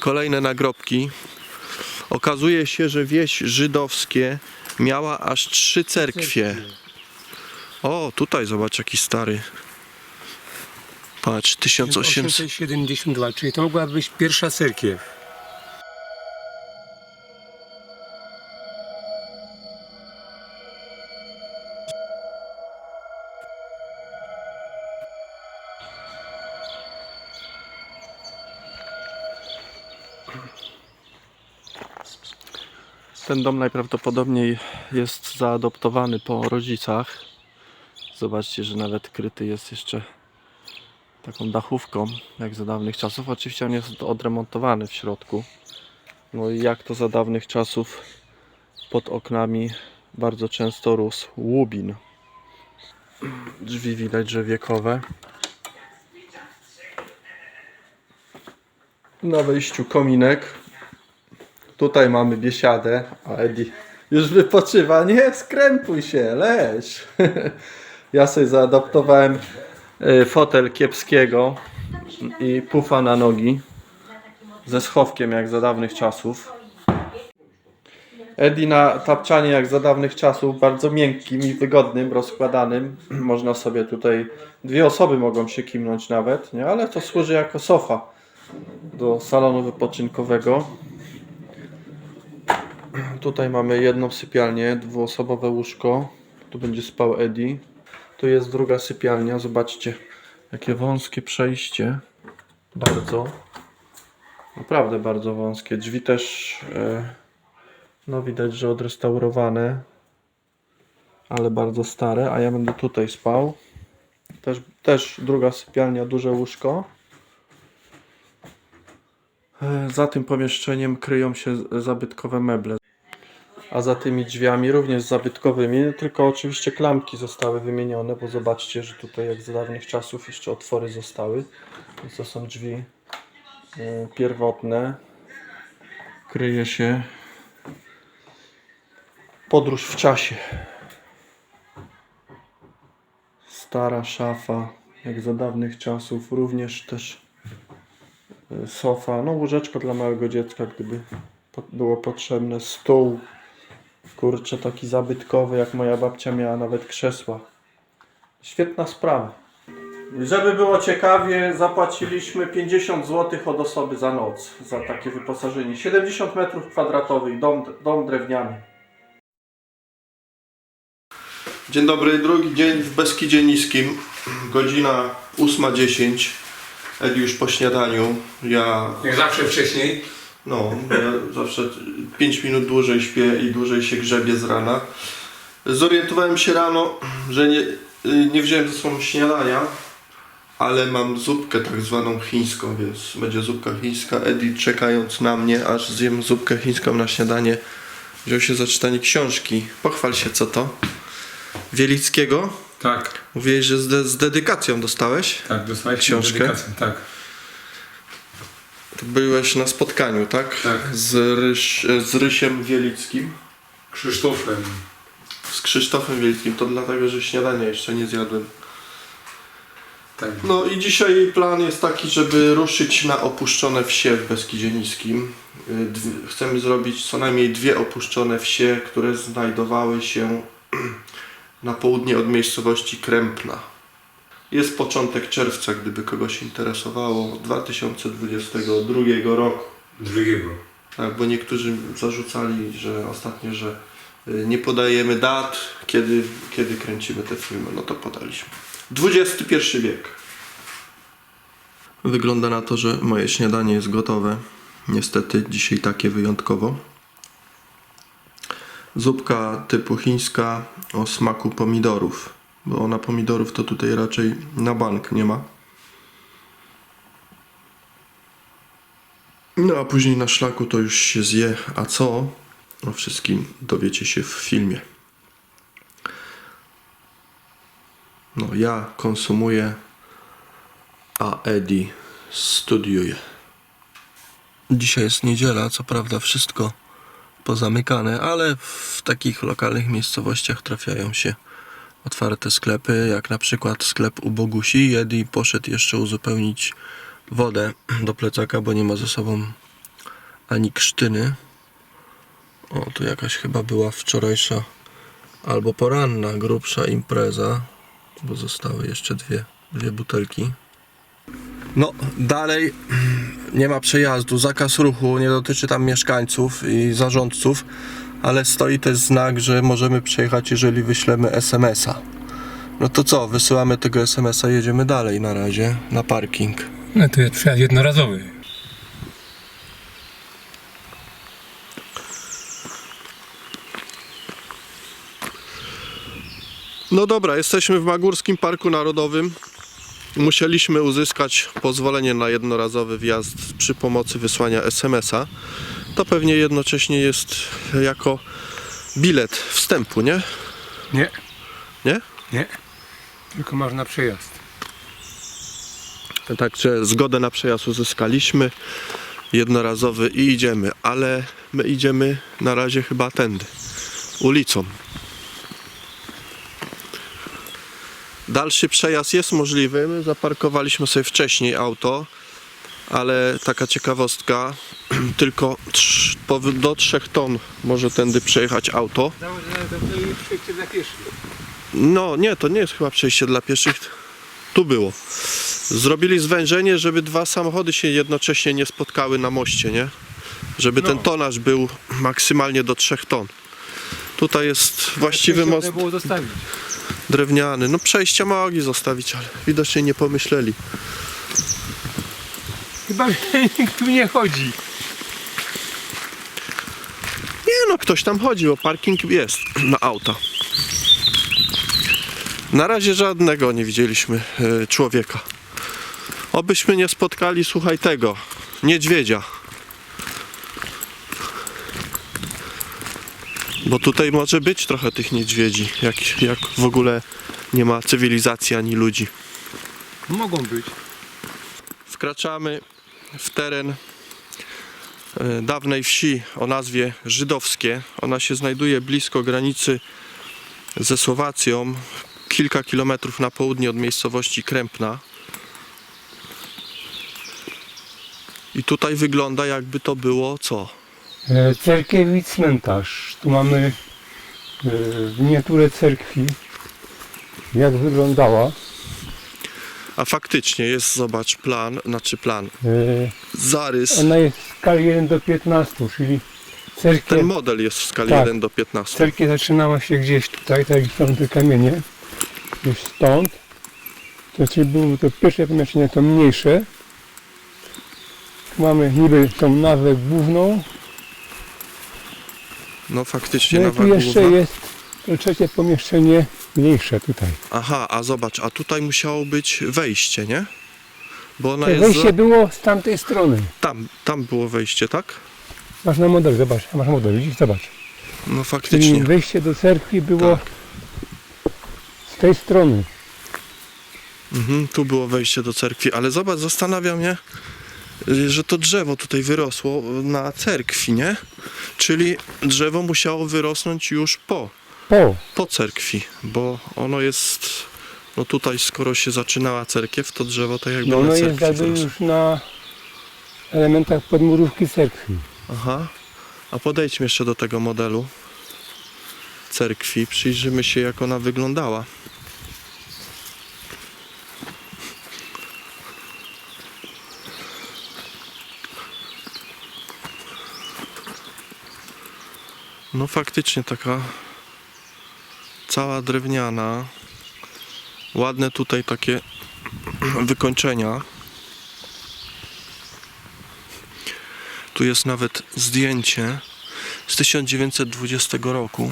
Kolejne nagrobki. Okazuje się, że wieś żydowskie miała aż trzy cerkwie. O, tutaj zobacz jaki stary. Patrz, 1800. 872, czyli to mogła być pierwsza cerkiew. Ten dom najprawdopodobniej jest zaadoptowany po rodzicach. Zobaczcie, że nawet kryty jest jeszcze taką dachówką, jak za dawnych czasów. Oczywiście on jest odremontowany w środku. No i jak to za dawnych czasów pod oknami bardzo często rósł łubin. Drzwi widać, że wiekowe. Na wejściu kominek. Tutaj mamy biesiadę, a Edi już wypoczywa. Nie, skrępuj się, leż. Ja sobie zaadaptowałem y, fotel kiepskiego i pufa na nogi ze schowkiem jak za dawnych czasów. Edi na tapczanie jak za dawnych czasów, bardzo miękkim i wygodnym, rozkładanym. Można sobie tutaj, dwie osoby mogą się kimnąć nawet, nie? ale to służy jako sofa do salonu wypoczynkowego. Tutaj mamy jedną sypialnię, dwuosobowe łóżko. Tu będzie spał Eddie. Tu jest druga sypialnia. Zobaczcie, jakie wąskie przejście. Bardzo. Naprawdę bardzo wąskie. Drzwi też, e, no widać, że odrestaurowane. Ale bardzo stare. A ja będę tutaj spał. Też, też druga sypialnia, duże łóżko. E, Za tym pomieszczeniem kryją się z- zabytkowe meble. A za tymi drzwiami również zabytkowymi, tylko oczywiście klamki zostały wymienione, bo zobaczcie, że tutaj jak za dawnych czasów jeszcze otwory zostały. Więc to są drzwi e, pierwotne. Kryje się podróż w czasie. Stara szafa, jak za dawnych czasów, również też sofa, no łóżeczko dla małego dziecka, gdyby było potrzebne, stół, kurczę, taki zabytkowy, jak moja babcia miała nawet krzesła. Świetna sprawa. Żeby było ciekawie, zapłaciliśmy 50 zł od osoby za noc, za takie wyposażenie. 70 metrów kwadratowych, dom, dom drewniany. Dzień dobry, drugi dzień w Beskidzie Niskim, godzina 8.10. Edi już po śniadaniu, ja Jak zawsze wcześniej. no, ja zawsze 5 minut dłużej śpię i dłużej się grzebię z rana. Zorientowałem się rano, że nie, nie wziąłem ze sobą śniadania, ale mam zupkę tak zwaną chińską, więc będzie zupka chińska. Eddie czekając na mnie, aż zjem zupkę chińską na śniadanie, wziął się za czytanie książki. Pochwal się, co to? Wielickiego? Tak, Mówiłeś, że z, de- z dedykacją dostałeś? tak, dostałeś Książkę? dedykację, Tak. To byłeś na spotkaniu, tak? Tak. Z, Ryś, z Rysiem Wielickim. Krzysztofem. Z Krzysztofem Wielkim, to dlatego, że śniadania jeszcze nie zjadłem. Tak. No i dzisiaj plan jest taki, żeby ruszyć na opuszczone wsie w Beskidzie Niskim. Dw- Chcemy zrobić co najmniej dwie opuszczone wsie, które znajdowały się na południe od miejscowości Krępna. Jest początek czerwca, gdyby kogoś interesowało, 2022 roku. Drugiego. Tak, bo niektórzy zarzucali, że ostatnio, że y, nie podajemy dat, kiedy, kiedy kręcimy te filmy. No to podaliśmy. XXI wiek. Wygląda na to, że moje śniadanie jest gotowe. Niestety dzisiaj takie wyjątkowo. Zupka typu chińska o smaku pomidorów, bo ona pomidorów to tutaj raczej na bank nie ma. No a później na szlaku to już się zje, a co? O wszystkim dowiecie się w filmie. No ja konsumuję, a Eddie studiuje. Dzisiaj jest niedziela, co prawda wszystko pozamykane, ale w takich lokalnych miejscowościach trafiają się otwarte sklepy, jak na przykład sklep u Bogusi. Eddie poszedł jeszcze uzupełnić wodę do plecaka, bo nie ma ze sobą ani krztyny. O, tu jakaś chyba była wczorajsza albo poranna, grubsza impreza, bo zostały jeszcze dwie, dwie butelki. No, dalej nie ma przejazdu, zakaz ruchu, nie dotyczy tam mieszkańców i zarządców, ale stoi też znak, że możemy przejechać, jeżeli wyślemy SMS-a. No to co, wysyłamy tego SMS-a, jedziemy dalej na razie, na parking. No to jest przejazd jednorazowy. No dobra, jesteśmy w Magórskim Parku Narodowym. Musieliśmy uzyskać pozwolenie na jednorazowy wjazd przy pomocy wysłania SMS-a. To pewnie jednocześnie jest jako bilet wstępu, nie? Nie, Nie? nie. Tylko można przejazd. Także zgodę na przejazd uzyskaliśmy, jednorazowy i idziemy, ale my idziemy na razie chyba tędy, ulicą. Dalszy przejazd jest możliwy, my zaparkowaliśmy sobie wcześniej auto, ale taka ciekawostka, tylko do 3 ton może tędy przejechać auto. Założę to przejście dla pieszych. No nie, to nie jest chyba przejście dla pieszych. Tu było. Zrobili zwężenie, żeby dwa samochody się jednocześnie nie spotkały na moście, nie? Żeby No. ten tonaż był maksymalnie do 3 ton. Tutaj jest właściwy most było zostawić. Drewniany. No przejścia mogli zostawić, ale widocznie nie pomyśleli. Chyba nikt tu nie chodzi. Nie no, ktoś tam chodzi, bo parking jest na auta. Na razie żadnego nie widzieliśmy e, człowieka. Obyśmy nie spotkali, słuchaj tego, niedźwiedzia. Bo tutaj może być trochę tych niedźwiedzi, jak, jak w ogóle nie ma cywilizacji ani ludzi. Mogą być. Wkraczamy w teren e, dawnej wsi o nazwie Żydowskie. Ona się znajduje blisko granicy ze Słowacją, kilka kilometrów na południe od miejscowości Krępna. I tutaj wygląda jakby to było co? E, Cerkiew i cmentarz. Tu mamy e, miniaturę cerkwi. Jak wyglądała. A faktycznie jest, zobacz, plan, znaczy plan, E, zarys. Ona jest w skali 1 do 15, czyli Ten cerkiew, model jest w skali Tak. 1 do 15. cerkiew zaczynała się gdzieś tutaj, tak jak są te kamienie. Gdzieś stąd. To czyli było to pierwsze pomieszczenie, to mniejsze. Tu mamy niby tą nawę główną. No faktycznie No i tu jeszcze główna. jest to trzecie pomieszczenie mniejsze tutaj. Aha, a zobacz, a tutaj musiało być wejście, nie? Bo ona To jest wejście za... było z tamtej strony. tam, tam było wejście, tak? Masz na model, zobacz, masz model, widzisz, zobacz. No Czyli faktycznie. wejście do cerkwi było Tak. z tej strony. Mhm, tu było wejście do cerkwi, ale zobacz, zastanawia mnie, że to drzewo tutaj wyrosło na cerkwi, nie? Czyli drzewo musiało wyrosnąć już po, Po, po cerkwi, bo ono jest, no tutaj skoro się zaczynała cerkiew, to drzewo tak jakby no na ono cerkwi jest jakby już na elementach podmurówki cerkwi. Aha. A podejdźmy jeszcze do tego modelu cerkwi. Przyjrzymy się, jak ona wyglądała. No faktycznie taka cała drewniana. Ładne tutaj takie wykończenia. Tu jest nawet zdjęcie z 1920 roku,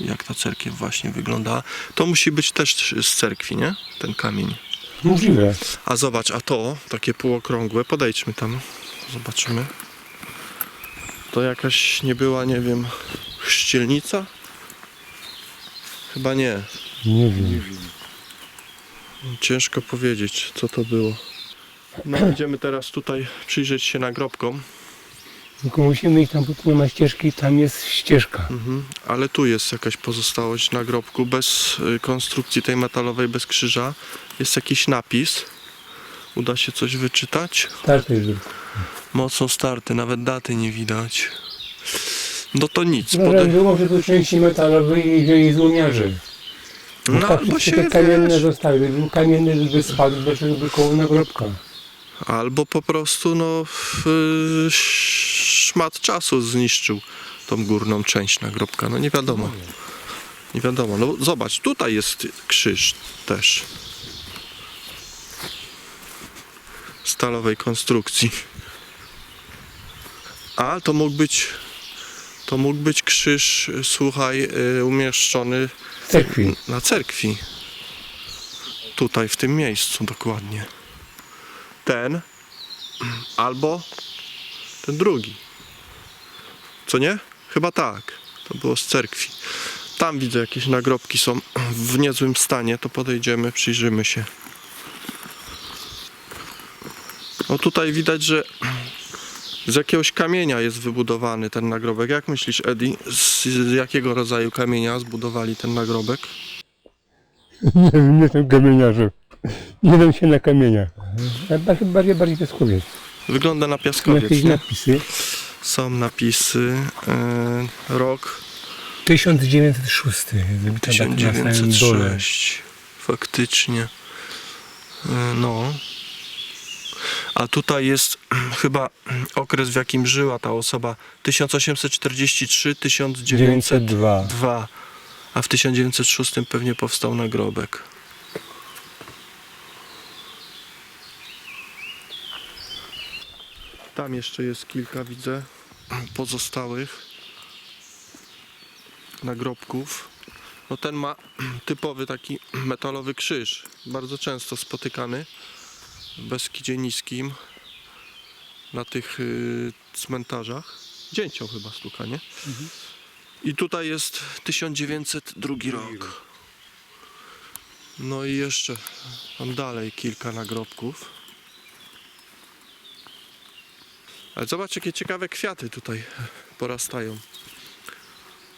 jak ta cerkiew właśnie wygląda. To musi być też z cerkwi, nie? Ten kamień. Możliwe. A zobacz, a to, takie półokrągłe, podejdźmy tam, zobaczymy. To jakaś nie była, nie wiem, chrzcielnica? Chyba nie. Nie wiem. Ciężko powiedzieć, co to było. No, będziemy teraz tutaj przyjrzeć się nagrobkom. Tylko musimy iść tam, bo tu nie ma ścieżki, tam jest ścieżka. Mhm, ale tu jest jakaś pozostałość nagrobku bez y, konstrukcji tej metalowej, bez krzyża. Jest jakiś napis. Uda się coś wyczytać? Starty już. Mocno starty, nawet daty nie widać. No to nic. No, że Podej... było, że tu części metalowej i wzięli złomiarze. No albo się te kamienne wiesz, zostały. Był kamienny by spadł, dlaczego by koło nagrobka. albo po prostu no w, szmat czasu zniszczył tą górną część nagrobka. No nie wiadomo. Nie wiadomo. No zobacz, tutaj jest krzyż też. Stalowej konstrukcji. A to mógł być to mógł być krzyż, słuchaj, y, umieszczony cerkwi. na cerkwi. Tutaj, w tym miejscu dokładnie. Ten albo ten drugi. Co nie? Chyba tak. To było z cerkwi. Tam widzę jakieś nagrobki są w niezłym stanie, to podejdziemy, przyjrzymy się. O tutaj widać, że z jakiegoś kamienia jest wybudowany ten nagrobek. Jak myślisz, Eddie, z z jakiego rodzaju kamienia zbudowali ten nagrobek? Nie wiem, nie jestem kamieniarzem. Nie dam się na kamieniach. Ale bardziej, bardziej, bardziej piaskowiec. Wygląda na Są piaskowiec, jakieś nie? napisy. Są napisy. e, rok 1906. Wybita data na samym dole. 1906. Faktycznie. E, No. A tutaj jest chyba okres, w jakim żyła ta osoba. 1843-1902. 902. A w 1906 pewnie powstał nagrobek. Tam jeszcze jest kilka, widzę, pozostałych nagrobków. No ten ma typowy taki metalowy krzyż, bardzo często spotykany Beskidzie Niskim na tych y, cmentarzach. Dzięcioł chyba stuka, nie? I tutaj jest 1902 rok. No i jeszcze tam dalej kilka nagrobków. Ale zobacz jakie ciekawe kwiaty tutaj porastają.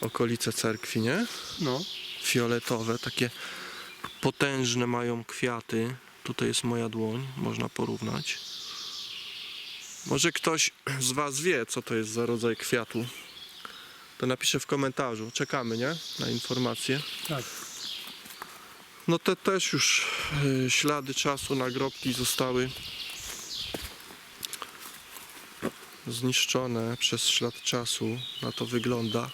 Okolice cerkwi, nie? No. Fioletowe, takie potężne mają kwiaty. Tutaj jest moja dłoń, można porównać. Może ktoś z Was wie, co to jest za rodzaj kwiatu. To napisze w komentarzu. Czekamy, nie? Na informacje. Tak. No te też już y, ślady czasu, nagrobki zostały zniszczone przez ślad czasu. Na to wygląda.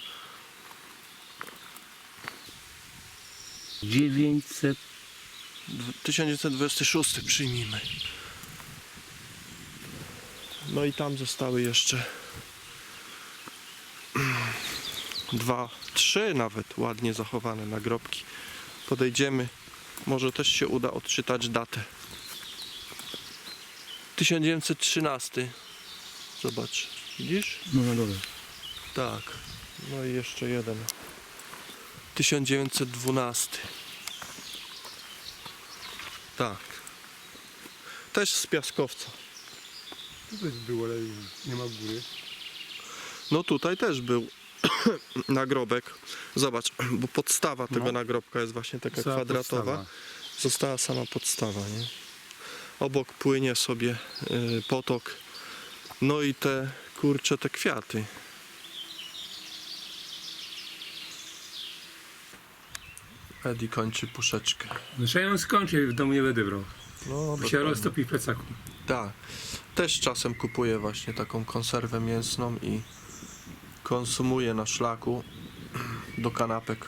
900. Dw- 1926 przyjmijmy. No i tam zostały jeszcze dwa, trzy nawet ładnie zachowane nagrobki. Podejdziemy, może też się uda odczytać datę. 1913. Zobacz, widzisz? No na dole. Tak. No i jeszcze jeden. 1912. Tak. Też z piaskowca. Tu też było, ale nie ma góry. No tutaj też był nagrobek. Zobacz, bo podstawa tego No. nagrobka jest właśnie taka Cała kwadratowa. podstawa. Została sama podstawa, nie? Obok płynie sobie y, potok. No i te kurcze te kwiaty. Edi kończy puszeczkę. Znaczy ja ją skończę, w domu nie będę brał. No, Bo się dokładnie. roztopi w plecaku. Tak. Też czasem kupuję właśnie taką konserwę mięsną i konsumuję na szlaku do kanapek.